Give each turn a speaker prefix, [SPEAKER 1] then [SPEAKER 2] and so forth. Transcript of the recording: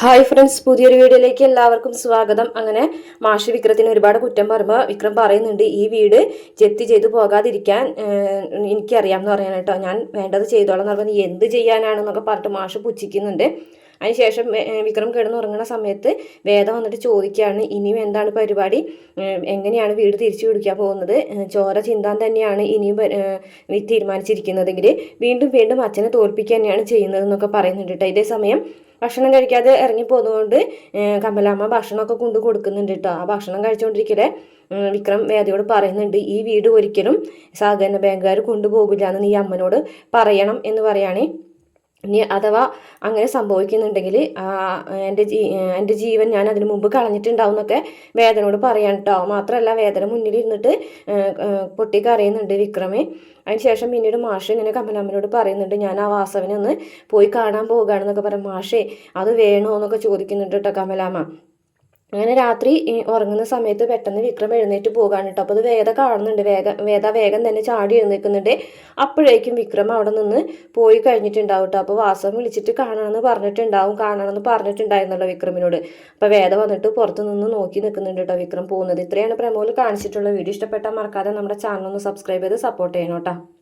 [SPEAKER 1] Hi friends പുതിയൊരു വീഡിയോയിലേക്ക് എല്ലാവർക്കും സ്വാഗതം. അങ്ങനെ മാഷി വിക്രത്തിന് ഒരുപാട് കുറ്റം പറയുമ്പോൾ വിക്രം പറയുന്നുണ്ട് ഈ വീട് ജപ്തി ചെയ്തു പോകാതിരിക്കാൻ എനിക്കറിയാം എന്ന് പറയാൻ കേട്ടോ. ഞാൻ വേണ്ടത് ചെയ്തോളാം എന്ന് പറഞ്ഞാൽ എന്ത് ചെയ്യാനാണെന്നൊക്കെ പറഞ്ഞിട്ട് മാഷ് പുച്ഛിക്കുന്നുണ്ട്. അതിനുശേഷം ശേഷം വിക്രം കിടന്നുറങ്ങുന്ന സമയത്ത് വേദം വന്നിട്ട് ചോദിക്കുകയാണ് ഇനിയും എന്താണ് പരിപാടി? എങ്ങനെയാണ് വീട് തിരിച്ചു പിടിക്കാൻ പോകുന്നത്? ചോര ചിന്താൻ തന്നെയാണ് ഇനിയും തീരുമാനിച്ചിരിക്കുന്നതെങ്കിൽ വീണ്ടും വീണ്ടും അച്ഛനെ തോൽപ്പിക്കുക തന്നെയാണ് ചെയ്യുന്നത് എന്നൊക്കെ പറയുന്നുണ്ട് കേട്ടോ. ഇതേ സമയം ഭക്ഷണം കഴിക്കാതെ ഇറങ്ങി പോകുന്നതുകൊണ്ട് കമലാമ്മ ഭക്ഷണമൊക്കെ കൊണ്ട് കൊടുക്കുന്നുണ്ട് കേട്ടോ ആ ഭക്ഷണം കഴിച്ചുകൊണ്ടിരിക്കലെ വിക്രം വേദയോട് പറയുന്നുണ്ട് ഈ വീട് ഒരിക്കലും സഹകരണ ബാങ്കുകാർ കൊണ്ടുപോകില്ല എന്ന് നീ അമ്മനോട് പറയണം എന്ന് പറയുകയാണേ ഇനി അഥവാ അങ്ങനെ സംഭവിക്കുന്നുണ്ടെങ്കിൽ എന്റെ ജീ എന്റെ ജീവൻ ഞാൻ അതിന് മുമ്പ് കളഞ്ഞിട്ടുണ്ടാവും എന്നൊക്കെ വേദനയോട് പറയാൻ കേട്ടോ മാത്രമല്ല വേദന മുന്നിൽ ഇരുന്നിട്ട് ഏഹ്, ഏഹ്, പൊട്ടി കരയുന്നുണ്ട് വിക്രമേ അതിനുശേഷം പിന്നീട് മാഷ് ഇങ്ങനെ കമലാമ്മനോട് പറയുന്നുണ്ട് ഞാൻ ആ വാസവനെ ഒന്ന് പോയി കാണാൻ പോകുകയാണെന്നൊക്കെ പറയും. മാഷേ അത് വേണോ? എന്നൊക്കെ ചോദിക്കുന്നുണ്ട് കേട്ടോ കമലാമ്മ അങ്ങനെ രാത്രി ഉറങ്ങുന്ന സമയത്ത് പെട്ടെന്ന് വിക്രം എഴുന്നേറ്റ് പോകാണ് കേട്ടോ. അപ്പോൾ അത് വേദ കാണുന്നുണ്ട്. വേഗ വേദ വേഗം തന്നെ ചാടി എഴുന്നേൽക്കുന്നുണ്ട്. അപ്പോഴേക്കും വിക്രം അവിടെ നിന്ന് പോയി കഴിഞ്ഞിട്ടുണ്ടാവും കേട്ടോ. അപ്പോൾ വാസം വിളിച്ചിട്ട് കാണണമെന്ന് പറഞ്ഞിട്ടുണ്ടാവും. കാണണമെന്ന് പറഞ്ഞിട്ടുണ്ടായിരുന്നല്ലോ വിക്രമിനോട്. അപ്പോൾ വേദ വന്നിട്ട് പുറത്ത് നിന്ന് നോക്കി നിൽക്കുന്നുണ്ട് കേട്ടോ വിക്രം പോകുന്നത്. ഇത്രയാണ് പ്രമോൽ കാണിച്ചിട്ടുള്ള വീഡിയോ. ഇഷ്ടപ്പെട്ടാൽ മറക്കാതെ നമ്മുടെ ചാനൽ ഒന്ന് സബ്സ്ക്രൈബ് ചെയ്ത് സപ്പോർട്ട് ചെയ്യണം കേട്ടോ.